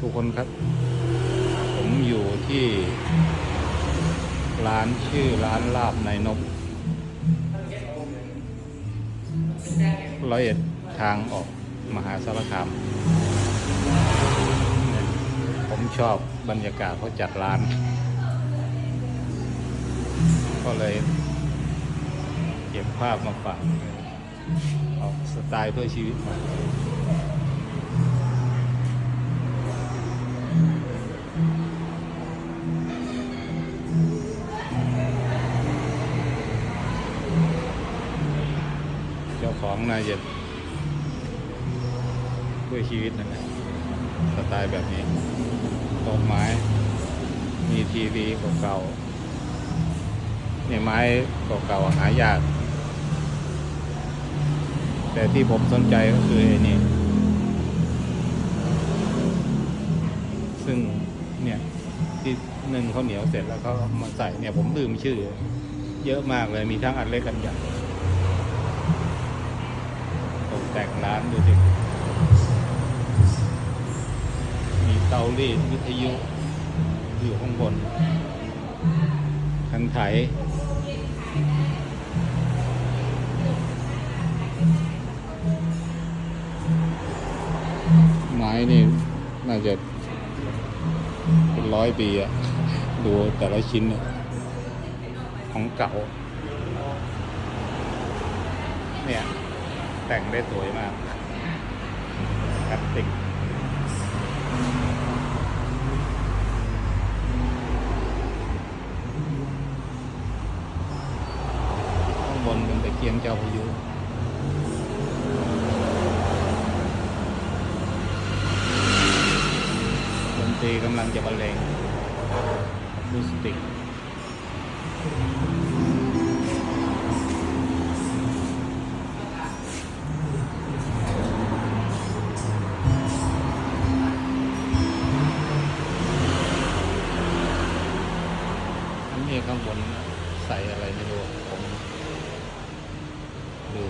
ทุกคนครับ ผมอยู่ที่ ร้านชื่อร้านลาบในนกร้อยเอ็ดทางออกมหาสารคามผมชอบบรรยากาศเขาจัดร้าน ก็เลย เก็บภาพมาฝากออกสไตล์เพื่อชีวิตมา ของนายจะเพื่อชีวิตนั่นแหละสไตล์แบบนี้ต้นไม้ มีทีวีเก่าๆเนี่ยไม้เก่าๆหายาก แต่ที่ผมสนใจก็คือไอ้นี่ ซึ่งเนี่ยที่หนึ่งข้าวเหนียวเสร็จแล้วเอามาใส่เนี่ยผมลืมชื่อ เยอะมากเลยมีทั้งอันเล็กอันใหญ่ แต่งร้านดูสิมีเตารีดวิทยุ อยู่ข้างบนคันไถไม้นี่ น่าจะเป็นร้อยปีอะดูแต่ละชิ้นเนี่ยของเก่า เนี่ย แต่งได้สวยมากพลาสติกข้างบนเป็นตะเกียงเจ้าพายุดนตรีกำลังจะบรรเลงอะคูสติก อันนี้ข้างบนใส่อะไรไม่รู้ผมดู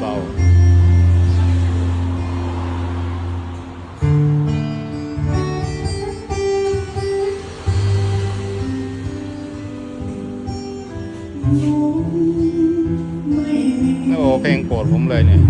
เบาๆ โอ้เพลงโปรดผมเลยเนี่ย